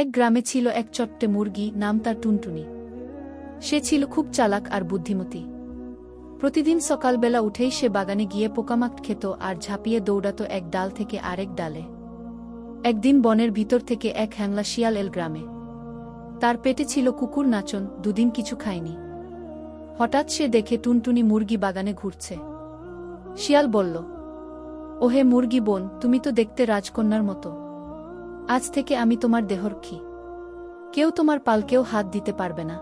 এক গ্রামে ছিল এক চট্টে মুরগি, নাম তার টুনটুনি। সে ছিল খুব চালাক আর বুদ্ধিমতী। প্রতিদিন সকালবেলা উঠেই সে বাগানে গিয়ে পোকামাক খেত আর ঝাঁপিয়ে দৌড়াত এক ডাল থেকে আরেক ডালে। একদিন বনের ভিতর থেকে এক হ্যাংলা শিয়াল এল গ্রামে। তার পেটে ছিল কুকুর নাচন, দুদিন কিছু খায়নি। হঠাৎ সে দেখে টুনটুনি মুরগি বাগানে ঘুরছে। শিয়াল বলল, ওহে মুরগি বোন, তুমি তো দেখতে রাজকন্যার মতো। আজ থেকে আমি তোমার দেহরক্ষী কেউ তোমার পালকেও হাত দিতে পারবে না।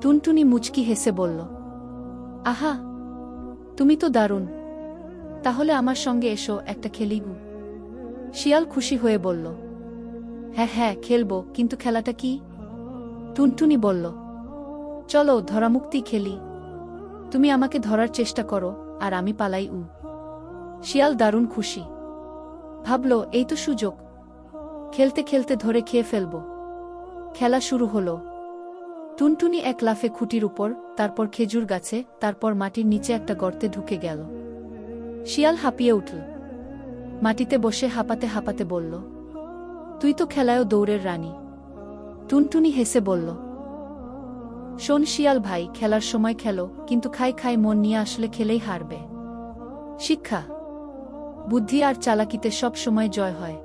টুনটুনি মুচকি হেসে বলল, আহা, তুমি তো দারুণ। তাহলে আমার সঙ্গে এসো একটা খেলিগু শিয়াল খুশি হয়ে বলল হ্যাঁ হ্যাঁ খেলব, কিন্তু খেলাটা কি? টুনটুনি বলল, চলো, ধরামুক্তি খেলি। তুমি আমাকে ধরার চেষ্টা করো, আর আমি পালাই উ। শিয়াল দারুণ খুশি। ভাবল, এই তো সুযোগ খেলতে খেলতে ধরে খেয়ে ফেলব। খেলা শুরু হলো। টুনটুনি এক লাফে খুঁটির উপর, তারপর খেজুর গাছে, তারপর মাটির নিচে একটা গর্তে ঢুকে গেল। শিয়াল হাঁপিয়ে উঠল। মাটিতে বসে হাঁপাতে হাঁপাতে বলল, তুই তো খেলায়ও দৌড়ের রানী। টুনটুনি হেসে বলল, শোন শিয়াল ভাই, খেলার সময় খেলো, কিন্তু খাই খাই মন নিয়ে আসলে খেলেই হারবে। শিক্ষা, বুদ্ধি আর চালাকিতে সব সময় জয় হয়।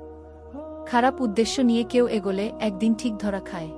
খারাপ উদ্দেশ্য নিয়ে কেউ এগোলে একদিন ঠিক ধরা খায়।